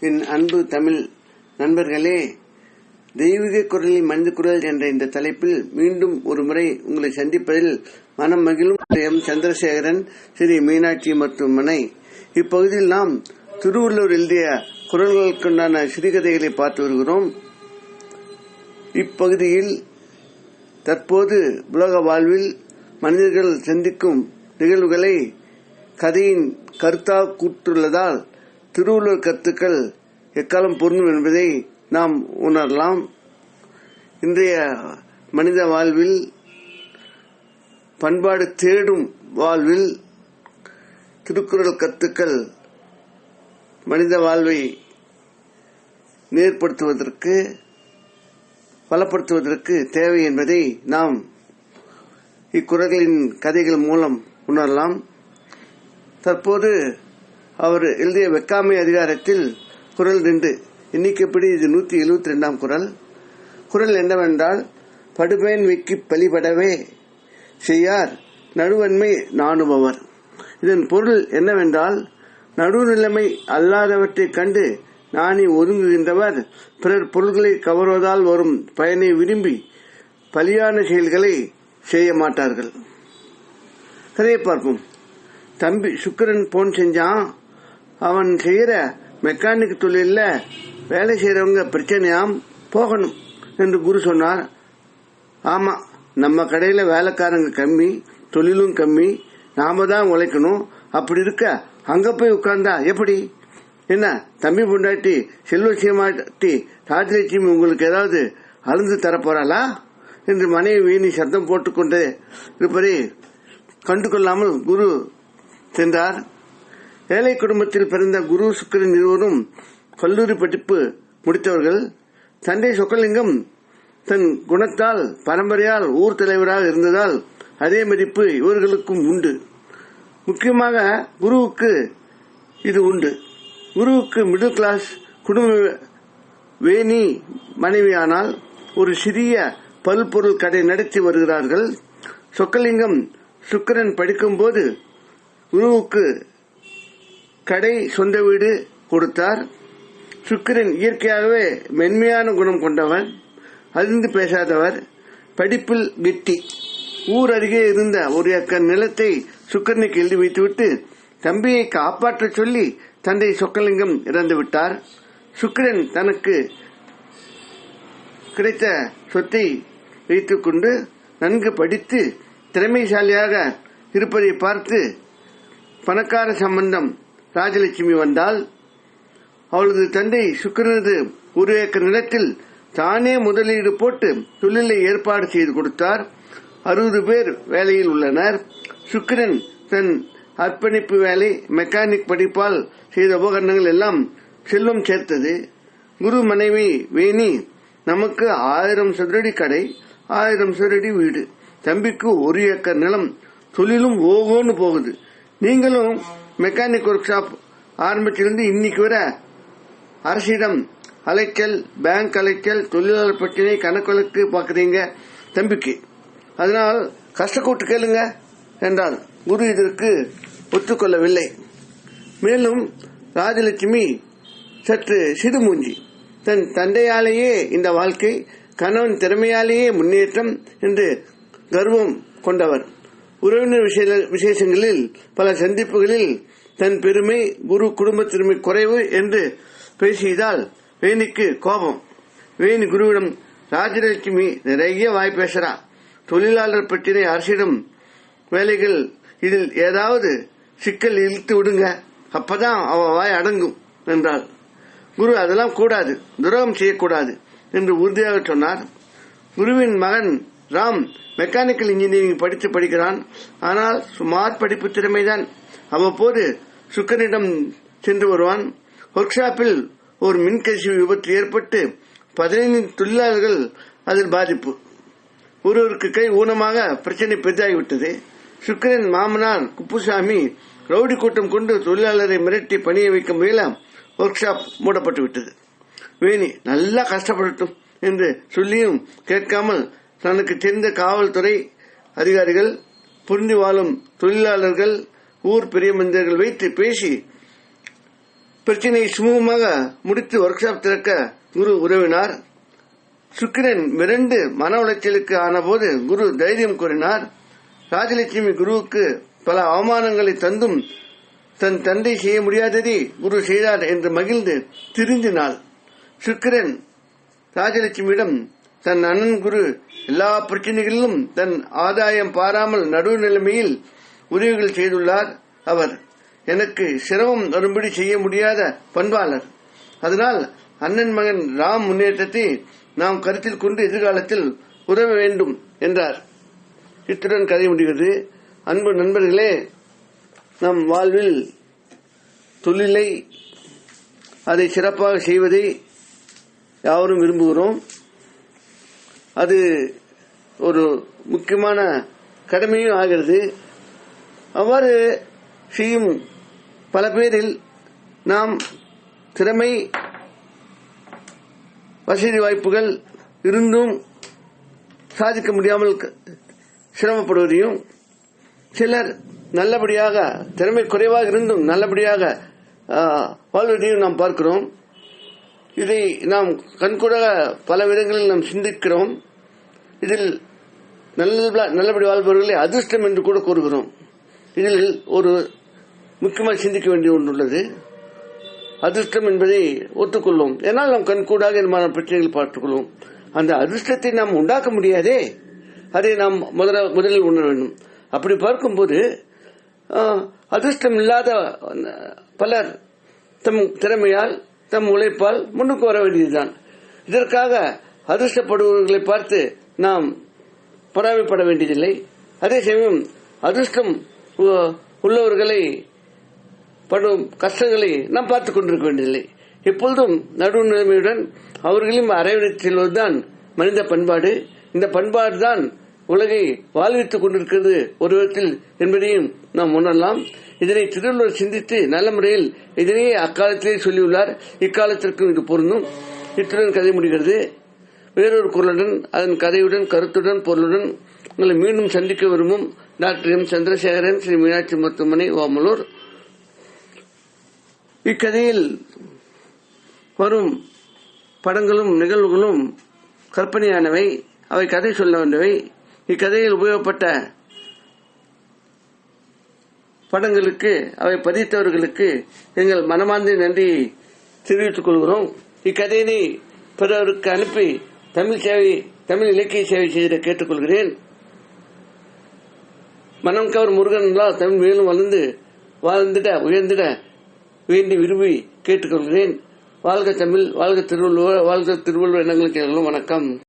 என் அன்பு தமிழ் நண்பர்களே தெய்வீக குரலில் மனித குரல் என்ற இந்த தலைப்பில் மீண்டும் ஒரு முறை உங்களை சந்திப்பதில் மனம் மகிழும் எம். சந்திரசேகரன் ஸ்ரீ மீனாட்சி மருத்துவமனை. இப்பகுதியில் நாம் திருவள்ளூர் எழுதிய குரல்களுக்குண்டான சிறுகதைகளை பார்த்து வருகிறோம். இப்பகுதியில் தற்போது உலக வாழ்வில் மனிதர்கள் சந்திக்கும் நிகழ்வுகளை கதையின் கருத்தாக கூட்டுள்ளதால் திருவள்ளுவர் கருத்துக்கள் எக்காலம் பொருந்தும் என்பதை நாம் உணரலாம். இன்றைய மனித வாழ்வில் பண்பாடு தேடும் வாழ்வில் திருக்குறள் கருத்துக்கள் மனித வாழ்வை நேர்படுத்துவதற்கு பலப்படுத்துவதற்கு தேவை என்பதை நாம் இக்குறள்களின் கதைகள் மூலம் உணரலாம். தற்போது அவர் எழுதிய வெக்காமை அதிகாரத்தில் குரல் ரெண்டு. எண்ணிக்கைப்படி இது நூற்றி எழுபத்தி ரெண்டாம் குரல்? குரல் என்னவென்றால் படுபேன் வெக்கி பலிபடவே. செய்யார் நடுவன்மை நாணுபவர். இதன் பொருள் என்னவென்றால் நடுநிலைமை அல்லாதவற்றைக் கண்டு நாணி ஒதுங்குகின்றவர். பிறர் பொருள்களை கவர்வதால் வரும் பயனை விரும்பி பலியான செயல்களை செய்ய மாட்டார்கள். கதையை பார்ப்போம். தம்பி சுக்கரன் போன் செஞ்சான். அவன் செய்யற மெக்கானிக் தொழில வேலை செய்யறவங்க பிரச்சனையாம் போகணும் என்று குரு சொன்னார். ஆமா நம்ம கடையில வேலைக்காரங்க கம்மி தொழிலும் கம்மி நாம தான் உழைக்கணும். அப்படி இருக்க அங்க போய் உட்கார்ந்தா எப்படி? என்ன தம்பி பொண்டாட்டி செல்வசியமாட்டி ராஜலட்சுமி உங்களுக்கு ஏதாவது அழுந்து தரப்போறாளா? என்று மனைவி வீணி சத்தம் போட்டுக்கொண்டு இருப்பதை கண்டு கொள்ளாமல் குரு சென்றார். ஏழை குடும்பத்தில் பிறந்த குரு சுக்கரன் இருவரும் கல்லூரி படிப்பு முடித்தவர்கள். தந்தை சொக்கலிங்கம் தன் குணத்தால் பரம்பரையால் ஊர் தலைவராக இருந்ததால் அதே மதிப்பு இவர்களுக்கும் உண்டு. முக்கியமாக குருவுக்கு இது உண்டு. குருவுக்கு மிடில் கிளாஸ் குடும்ப வேணி மனைவியானால் ஒரு சிறிய பல்பொருள் கடை நடத்தி வருகிறார்கள். சொக்கலிங்கம் சுக்கரன் படிக்கும்போது குருவுக்கு கடை சொந்த வீடு கொடுத்தார். சுக்கிரன் இயற்கையாகவே மென்மையான குணம் கொண்டவர் அறிந்து பேசாதவர் படிப்பில் கெட்டி. ஊர் அருகே இருந்த ஒரு ஏக்கர் நிலத்தை சுக்கரனுக்கு எழுதி வைத்துவிட்டு தம்பியை காப்பாற்ற சொல்லி தந்தை சொக்கலிங்கம் இறந்து விட்டார். சுக்கிரன் தனக்கு கிடைத்த சொத்தை வைத்துக் கொண்டு நன்கு படித்து திறமைசாலியாக இருப்பதை பார்த்து பணக்கார சம்பந்தம் ராஜலட்சுமி வந்தால் அவளது தந்தை சுக்கரனது ஒரு ஏக்கர் நிலத்தில் தானே முதலீடு போட்டு தொழிலை ஏற்பாடு செய்து கொடுத்தார். அறுபது பேர் வேலையில் உள்ளனர். சுக்கிரன் தன் அர்ப்பணிப்பு வேலை மெக்கானிக் படிப்பால் செய்த உபகரணங்கள் எல்லாம் செல்வம் சேர்த்தது. குரு மனைவி வேணி நமக்கு ஆயிரம் சதுரடி கடை ஆயிரம் சதுரடி வீடு. தம்பிக்கு ஒரு ஏக்கர் நிலம் தொழிலும் ஓகோன்னு போகுது. நீங்களும் மெக்கானிக் ஒர்க் ஷாப் ஆரம்பிச்சிருந்து இன்னைக்கு வர அரசிடம் அலைக்கல் பேங்க் அலைக்கல் தொழிலாளர் பிரச்சனை கணக்கு பாக்குறீங்க தம்பிக்கு. அதனால் கஷ்டக்கூட்டு கேளுங்க என்றார் குரு இதற்கு ஒத்துக்கொள்ளவில்லை. மேலும் ராஜலட்சுமி சற்று சிடுமூஞ்சி தன் தந்தையாலேயே இந்த வாழ்க்கை கணவன் திறமையாலேயே முன்னேற்றம் என்று கர்வம் கொண்டவர். உறவினர் விசேஷங்களில் பல சந்திப்புகளில் தன் பெருமை குரு குடும்ப குறைவு என்று பேசியதால் வேணிக்கு கோபம். வேணி குருவிடம் ராஜலட்சுமி நிறைய வாய் பேசுறா. தொழிலாளர் பற்றின அரசிடம் வேலைகள் இதில் ஏதாவது சிக்கல் இழுத்து விடுங்க. அப்பதான் அவ வாய் அடங்கும் என்றார் குரு அதெல்லாம் கூடாது. துரோகம் செய்யக்கூடாது என்று உறுதியாக சொன்னார். குருவின் மகன் ராம் மெக்கானிக்கல் இன்ஜினியரிங் படித்து படிக்கிறான். ஆனால் சுமார் படிப்பு திறமைதான். அவ்வப்போது சுக்கரனிடம் சென்று வருவான். ஒர்க் ஷாப்பில் ஒரு மின்கசிவு விபத்து ஏற்பட்டு பதினைந்து தொழிலாளர்கள் அதில் பாதிப்பு. ஒருவருக்கு கை ஊனமாக பிரச்சனை பெரிதாகிவிட்டது. சுக்கரன் மாமனார் குப்புசாமி ரவுடி கூட்டம் கொண்டு தொழிலாளரை மிரட்டி பணிய வைக்க முயல ஒர்க் ஷாப் மூடப்பட்டு விட்டது வேணி நல்லா கஷ்டப்படட்டும் என்று சொல்லியும் கேட்காமல் தனக்கு தெரிந்த காவல்துறை அதிகாரிகள் புரிந்து வாழும் தொழிலாளர்கள் ஊர் பெரிய மனிதர்கள் வைத்து பேசி பிரச்சனையை சுமூகமாக முடித்து ஒர்க் ஷாப் திறக்க குரு உதவினார். சுக்கிரன் மிரண்டு மன உளைச்சலுக்கு ஆனபோது குரு தைரியம் கூறினார். ராஜலட்சுமி குருவுக்கு பல அவமானங்களை தந்தும் தன் தந்தை செய்ய முடியாததை குரு செய்தார் என்று மகிழ்ந்து திரிந்தினாள். சுக்கிரன் ராஜலட்சுமியிடம் தன் அண்ணன் குரு எல்லா பிரச்சனைகளிலும் தன் ஆதாயம் பாராமல் நடுநிலைமையில் உதவிகள் செய்துள்ளார் அவர். எனக்கு சிரமம் வரும்படி செய்ய முடியாத பண்பாளர். அதனால் அண்ணன் மகன் ராம் முன்னேற்றத்தை நாம் கருத்தில் கொண்டு எதிர்காலத்தில் உதவ வேண்டும் என்றார். இத்துடன் கதை முடிகிறது. அன்பு நண்பர்களே நம் வாழ்வில் தொழிலை அதை சிறப்பாக செய்வதை யாவரும் விரும்புகிறோம். அது ஒரு முக்கியமான கடமையும் ஆகிறது. அவ்வாறு செய்யும் பல பேரில் நாம் திறமை வசதி வாய்ப்புகள் இருந்தும் சாதிக்க முடியாமல் க- சிரமப்படுவதையும் சிலர் நல்லபடியாக திறமை குறைவாக இருந்தும் நல்லபடியாக வாழ்வதையும் நாம் பார்க்கிறோம். இதை நாம் கண்கூடாக பல விதங்களில் நாம் சிந்திக்கிறோம். இதில் நல்ல நல்லபடி வாழ்பவர்களை அதிர்ஷ்டம் என்று கூட கூறுகிறோம். இதில் ஒரு முக்கியமாக சிந்திக்க வேண்டிய ஒன்று உள்ளது. அதிர்ஷ்டம் என்பதை ஒத்துக்கொள்வோம் ஏன்னால் நாம் கண்கூடாக என்பதான பிரச்சனைகள் பார்த்துக்கொள்வோம் அந்த அதிர்ஷ்டத்தை நாம் உண்டாக்க முடியாதே. அதை நாம் முதல முதலில் உணர வேண்டும். அப்படி பார்க்கும்போது அதிர்ஷ்டம் இல்லாத பலர் தம் திறமையால் தம் உழைப்பால் முன்னுக்கு வர வேண்டியதுதான். இதற்காக அதிர்ஷ்டப்படுபவர்களை பார்த்து நாம் பொறாமைப்பட வேண்டியதில்லை. அதே சமயம் அதிர்ஷ்டம் உ- உள்ளவர்களை படும் கஷ்டங்களை நாம் பார்த்துக் கொண்டிருக்க வேண்டியதில்லை. எப்பொழுதும் நடுநிலைமையுடன் அவர்களையும் அரவணைத்து செல்வதுதான் மனித பண்பாடு. இந்த பண்பாடு தான் உலகை வாழ்வித்துக் கொண்டிருக்கிறது ஒரு விதத்தில் என்பதையும் நாம் உணரலாம். இதனை திருவள்ளுவர் சிந்தித்து நல்ல முறையில் இதனையே அக்காலத்திலே சொல்லியுள்ளார். இக்காலத்திற்கும் இது பொருந்தும். இத்துடன் கதை முடிகிறது. வேறொரு குரலுடன் அதன் கதையுடன் கருத்துடன் பொருளுடன் உங்களை மீண்டும் சந்திக்க விரும்பும் டாக்டர் எம். சந்திரசேகரன் ஸ்ரீ மீனாட்சி மருத்துவமனை ஓமலூர். இக்கதையில் வரும் படங்களும் நிகழ்வுகளும் கற்பனையானவை. அவை கதை சொல்ல வேண்டவை இக்கதையில் உபயோகப்பட்ட படங்களுக்கு அவை பதித்தவர்களுக்கு எங்கள் மனமார்ந்த நன்றியை தெரிவித்துக் கொள்கிறோம். இக்கதையினை பிறருக்கு அனுப்பி தமிழ் சேவை தமிழ் இலக்கிய சேவை செய்திட கேட்டுக்கொள்கிறேன். மனம் கவர் முருகன் தமிழ் மேலும் வளர்ந்து வாழ்ந்திட உயர்ந்திட வேண்டி விரும்பி கேட்டுக்கொள்கிறேன். வாழ்க தமிழ் வாழ்க திருவள்ளுவர் வாழ்க திருவள்ளுவர் எண்ணங்களுக்கு எல்லாம் வணக்கம்.